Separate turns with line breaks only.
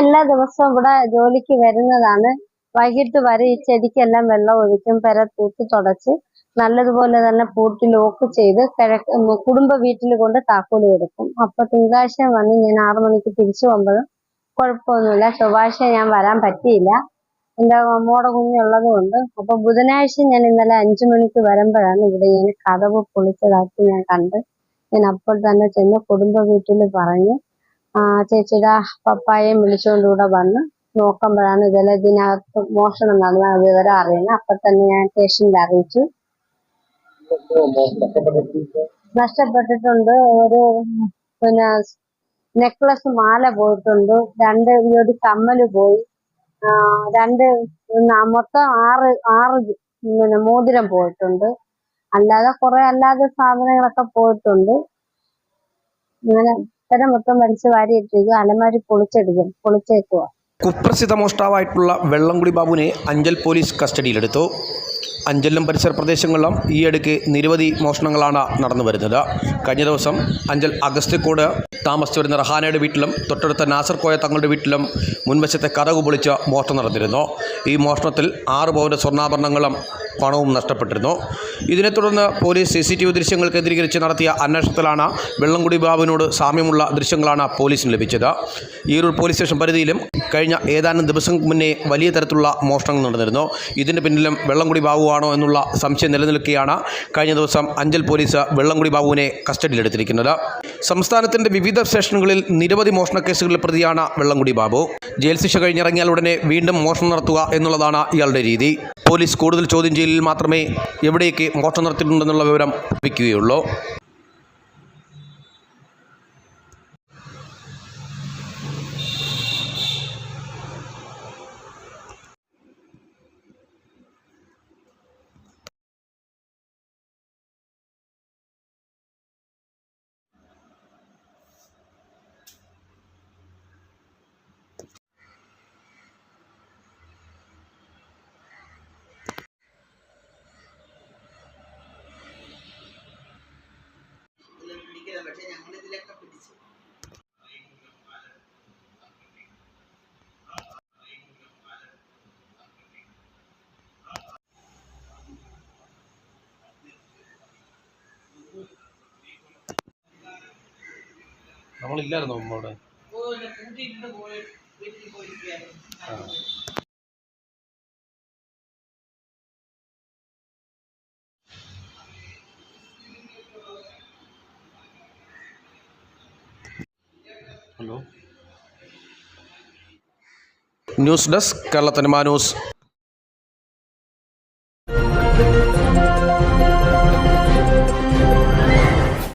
എല്ലാ ദിവസവും ഇവിടെ ജോലിക്ക് വരുന്നതാണ്. വൈകിട്ട് വരെ ഈ ചെടിക്കെല്ലാം വെള്ളം ഒഴിക്കും പെര തൂത്ത് തുടച്ച് നല്ലതുപോലെ തന്നെ പൂട്ടി ലോക്ക് ചെയ്ത് കിഴക്ക് കുടുംബ വീട്ടിൽ കൊണ്ട് താക്കോൽ കൊടുക്കും. അപ്പൊ തിങ്കളാഴ്ച വന്ന് ഞാൻ ആറു മണിക്ക് തിരിച്ചു പോകുമ്പോഴും കുഴപ്പമൊന്നുമില്ല. ചൊവ്വാഴ്ച ഞാൻ വരാൻ പറ്റിയില്ല. എന്റെ മോടെ കുഞ്ഞുള്ളത് കൊണ്ട്. അപ്പൊ ബുധനാഴ്ച ഞാൻ ഇന്നലെ അഞ്ചു മണിക്ക് വരുമ്പോഴാണ് ഇവിടെ ഞാൻ കതവ് പൊളിച്ചതാക്കി ഞാൻ കണ്ട്. ഞാൻ അപ്പോൾ തന്നെ ചെന്ന് കുടുംബ വീട്ടിൽ പറഞ്ഞു ചേച്ചിയുടെ പപ്പായെയും വിളിച്ചുകൊണ്ട് ഇവിടെ വന്ന് നോക്കുമ്പോഴാണ് ഇതെല്ലാം ഇതിനകത്ത് മോഷണം നടന്ന വിവരം അറിയുന്നത്. അപ്പൊ തന്നെ ഞാൻ സ്റ്റേഷനിൽ അറിയിച്ചു. നഷ്ടപ്പെട്ടിട്ടുണ്ട്. ഒരു പിന്നെ നെക്ലസ് മാല പോയിട്ടുണ്ട്. രണ്ട് ഒരു കമ്മൽ പോയി. രണ്ട് മൊത്തം ആറ് ആറ് പിന്നെ മോതിരം പോയിട്ടുണ്ട്. അല്ലാതെ കുറെ അല്ലാതെ സാധനങ്ങളൊക്കെ പോയിട്ടുണ്ട്. ഇങ്ങനെ ഇത്തരം മൊത്തം വലിച്ചു വാരി ഇട്ടിരിക്കും അലമാരി പൊളിച്ചെടുക്കും പൊളിച്ചേക്കുക.
കുപ്രസിദ്ധ മോഷ്ടാവായിട്ടുള്ള വെള്ളംകുടി ബാബുവിനെ അഞ്ചൽ പോലീസ് കസ്റ്റഡിയിലെടുത്തു. അഞ്ചലും പരിസര പ്രദേശങ്ങളിലും ഈയിടയ്ക്ക് നിരവധി മോഷണങ്ങളാണ് നടന്നു വരുന്നത്. കഴിഞ്ഞ ദിവസം അഞ്ചൽ അഗസ്ത്യക്കോട് താമസിച്ചു വരുന്ന റഹാനയുടെ വീട്ടിലും തൊട്ടടുത്ത നാസർ കോയ തങ്ങളുടെ വീട്ടിലും മുൻവശത്തെ കഥകു പൊളിച്ച് മോഷണം നടന്നിരുന്നു. ഈ മോഷണത്തിൽ ആറ് പൗര സ്വർണാഭരണങ്ങളും പണവും നഷ്ടപ്പെട്ടിരുന്നു. ഇതിനെ തുടർന്ന് police C C T V ദൃശ്യങ്ങൾ കേന്ദ്രീകരിച്ച് നടത്തിയ അന്വേഷണത്തിലാണ് വെള്ളംകുടി ബാബുവിനോട് സാമ്യമുള്ള ദൃശ്യങ്ങളാണ് പോലീസിന് ലഭിച്ചത്. ഈരൂർ പോലീസ് സ്റ്റേഷൻ പരിധിയിലും കഴിഞ്ഞ ഏതാനും ദിവസങ്ങൾക്ക് മുന്നേ വലിയ തരത്തിലുള്ള മോഷണങ്ങൾ നടന്നിരുന്നു. ഇതിന് പിന്നിലും വെള്ളംകുടി ബാബുവാണോ എന്നുള്ള സംശയം നിലനിൽക്കുകയാണ് കഴിഞ്ഞ ദിവസം അഞ്ചൽ പോലീസ് വെള്ളംകുടി ബാബുവിനെ കസ്റ്റഡിയിലെടുത്തിരിക്കുന്നത്. സംസ്ഥാനത്തിന്റെ വിവിധ സ്റ്റേഷനുകളിൽ നിരവധി മോഷണ കേസുകളിൽ പ്രതിയാണ് വെള്ളംകുടി ബാബു. ജയിൽ ശിക്ഷ കഴിഞ്ഞിറങ്ങിയാൽ ഉടനെ വീണ്ടും മോഷണം നടത്തുക എന്നുള്ളതാണ് ഇയാളുടെ രീതി. പോലീസ് കൂടുതൽ ചോദ്യം മാത്രമേ എവിടെയൊക്കെ മോഷണം നടത്തിയിട്ടുണ്ടെന്നുള്ള വിവരം ലഭിക്കുകയുള്ളൂ. നമ്മളില്ലായിരുന്നു അവിടെ
വീട്ടിൽ പോയിരിക്കുകയായിരുന്നു
ഹലോ? ന്യൂസ് ഡെസ്ക് കേരളത്തിന് മാ ന്യൂസ്.